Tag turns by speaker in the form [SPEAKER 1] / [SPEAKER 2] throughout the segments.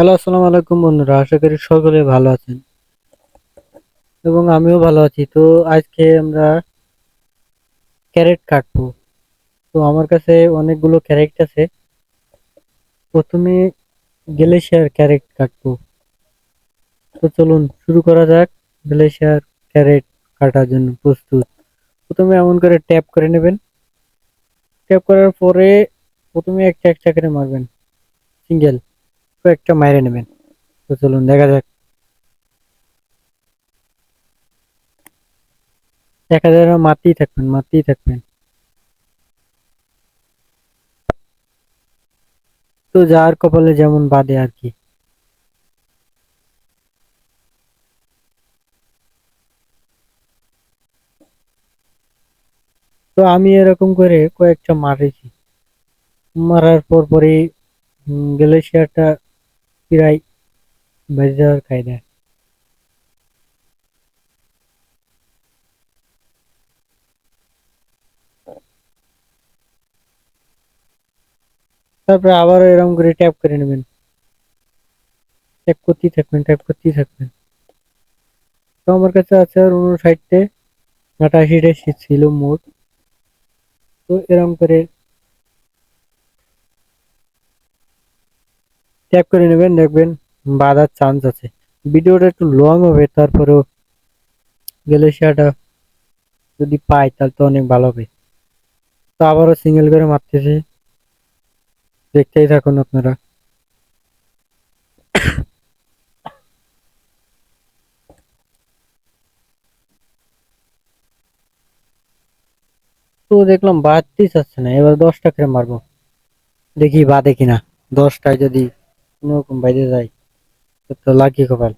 [SPEAKER 1] Hello, আসসালামু আলাইকুম বন্ধুরা, আশা করি সকলে ভালো আছেন। এবং আমিও ভালো আছি। তো আজকে আমরা ক্যারেট কাটবো। তো আমার কাছে অনেকগুলো ক্যারেট আছে। প্রথমে গ্লেশিয়ার ক্যারেট কাটবো। তো চলুন, শুরু করা যাক গ্লেশিয়ার ক্যারেট কাটার জন্য প্রস্তুত। প্রথমে এমন করে ট্যাপ করে নেবেন। ট্যাপ করার পরে প্রথমে একটা একটা করে মারবেন। সিঙ্গেল। একটা মাইরে নেবেন। তো চলুন, দেখা যাক। দেখা যায় মারতেই থাকবেন মারতেই থাকবেন। তো যার কপালে যেমন বাদে আর কি। তো আমি এরকম করে কয়েকটা মারেছি। মারার পর পরে গ্লেশিয়ারটা প্রায় বেজে যাওয়ার কায়দা তারপরে আবার এরকম করে ট্যাপ করে নেবেন। ট্যাপ করতেই থাকবেন ট্যাপ করতেই থাকবেন। তো আমার কাছে আছে আর উনষাটটে আটাশিটা শীত ছিল মোট। তো এরকম করে ট্যাপ করে নেবেন, দেখবেন বাঁধার চান্স আছে। ভিডিওটা একটু লং হবে, তারপরেও গ্যালেশিয়াটা যদি পাই, তাহলে তো অনেক ভালো হবে। তো আবারও সিঙ্গেল করে মারতেছি। দেখতেই থাকুন আপনারা। তো দেখলাম বাড়তেই চাচ্ছে না, এবার দশটা করে মারবো। দেখি বাদে কিনা। দশটায় যদি কোনোরকম বাইরে যায় তো লাকি কপাল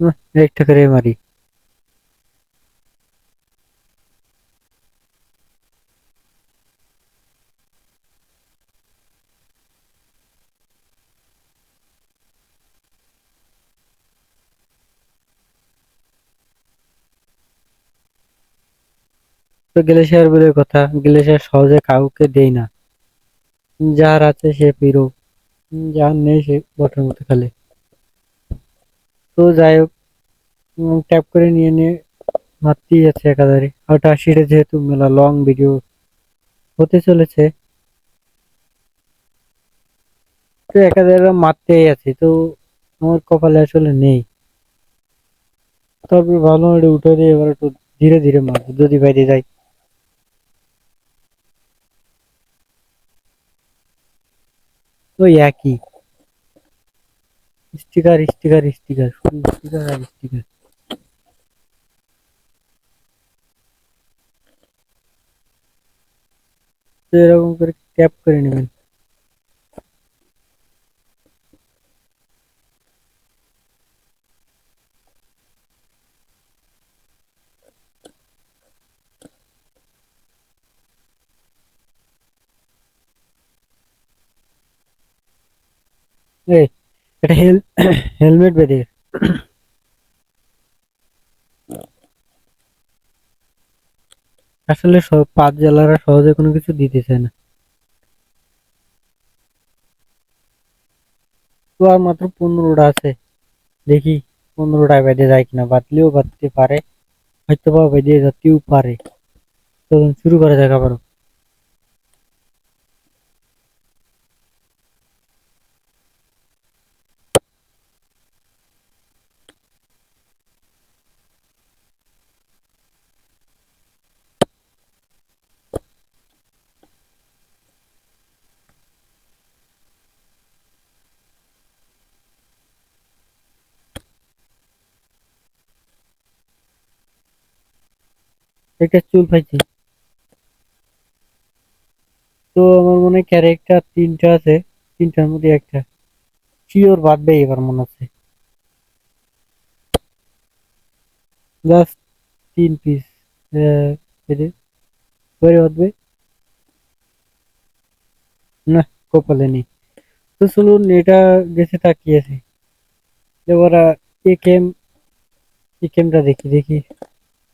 [SPEAKER 1] উহ, একটা করে মারি তো গ্লেশিয়ার বলে কথা। গ্লেশিয়ার সহজে কাউকে দেই না। যার আছে সে পিরো, যার নেই সে বটের মতো খেলে। তো যাই হোক ট্যাপ করে নিয়ে নিয়ে মারতেই আছে একাধারে। ওটা আশিটা যেহেতু মেলা লং ভিডিও হতে চলেছে। তো একাধারে মারতেই আছে, তো আমার কপালে আসলে নেই। তবে ভালো উঠে দিয়ে এবার একটু ধীরে ধীরে মারবো, যদি বাইরে যায় ওই একই স্টিকার স্টিকার স্টিকার শুধু স্টিকার আর স্টিকার তো এরকম করে ট্যাপ করে নেবেন হেলমেট বেঁধে আসলে পাঁচ জেলারা সহজে কোনো কিছু দিতে চায় না। তো আর মাত্র পনেরোটা আছে। দেখি পনেরোটায় বেঁধে যায় কিনা। বাঁধলেও বাঁধতে পারে হয়তো বা বেঁধে যেতেও পারে। তো শুরু করা যাক আবারও। একটা চুল পাইছি। তো আমার মনে হয় ক্যারেক্টার তিনটা আছে, তিনটার মধ্যে একটা। চিওর বাঁধবে এবার মনে হচ্ছে। জাস্ট তিন পিস পরে বাঁধবে না, কপালে নেই। তো চলুন, এটা গেছে তাকিয়েছে এবার এ কেম এই গেমটা দেখি দেখি।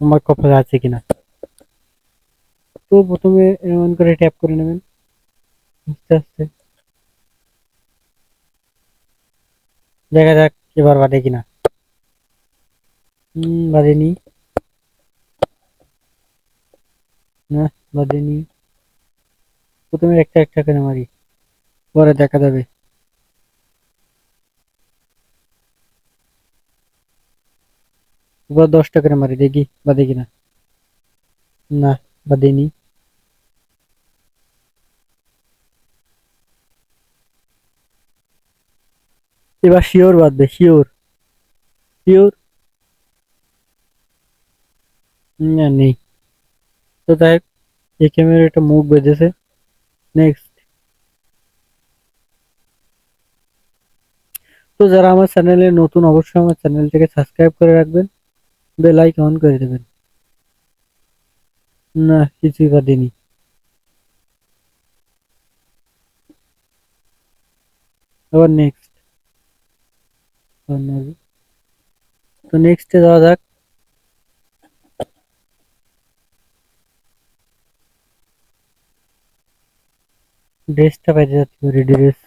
[SPEAKER 1] আমার কপালে আছে কিনা? তো প্রথমে এমন করে ট্যাপ করে নেবেন। আস্তে আস্তে। দেখা যাক এবার বাদে কিনা। হম বাদেনি না বাদেনি প্রথমে একটা একটা করে মারি। পরে দেখা যাবে। এবার দশটা করে মারি, দেখি বাদে কিনা না। বাদেনি এবার শিওর বাদবে শিওর। শিওর? না, নেই। তো তাই এই ক্যামেরা একটা মুখ বেঁধেছে। নেক্সট তো যারা আমার চ্যানেলে নতুন, অবশ্যই আমার চ্যানেলটাকে সাবস্ক্রাইব করে রাখবেন। বেল আইকন অন করে দেবেন না কিছুই বাদিনি আবার নেক্সট তো নেক্সটে যাওয়া যাক ড্রেসটা পাইতে যাচ্ছি রেডি ড্রেস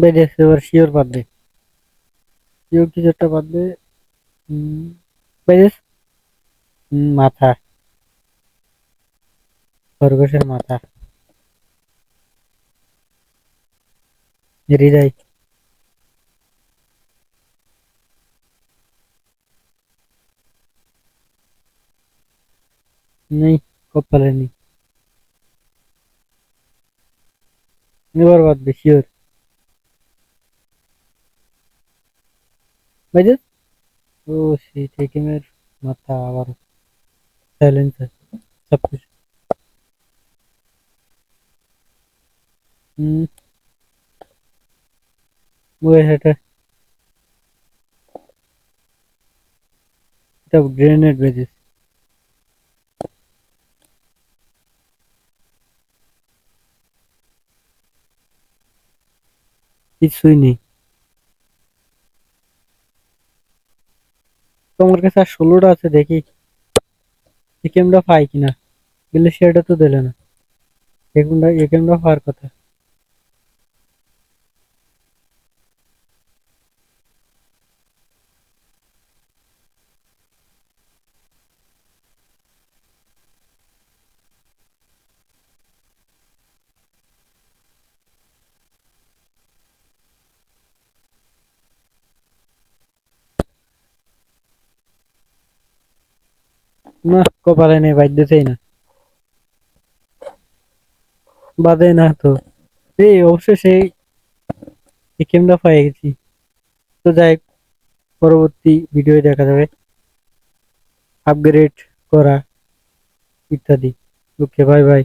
[SPEAKER 1] বেরিয়ে আসছে এবার শিওর বাদবে শিওর কিছু একটা বাদবে হুম, বেরিয়ে আসছে। হুম, মাথা খরগোশের মাথা হৃদয় নেই কপালে নেই এবার বাদবে শিওর বাইরে ও সেই টেকিমের মাথা আবার সাইলেন্সার সব কিছু হুম ওই এটা এটা গ্রেনেড বেজেছে কিছুই নেই তোমার কাছে আর ষোলোটা আছে, দেখি। এ কেমরা পাই কিনা? বললে সেটা তো দিলে না। এ ক্যামেরা এই ক্যামেরা পাওয়ার কথা? না, কপালে নেই বাধ্যতেই না। বাদে না তো। এই অবশ্যই সেই ক্যামেরা পেয়ে গেছি। তো যাই পরবর্তী ভিডিও দেখা যাবে। আপগ্রেড করা, ইত্যাদি। Okay bye bye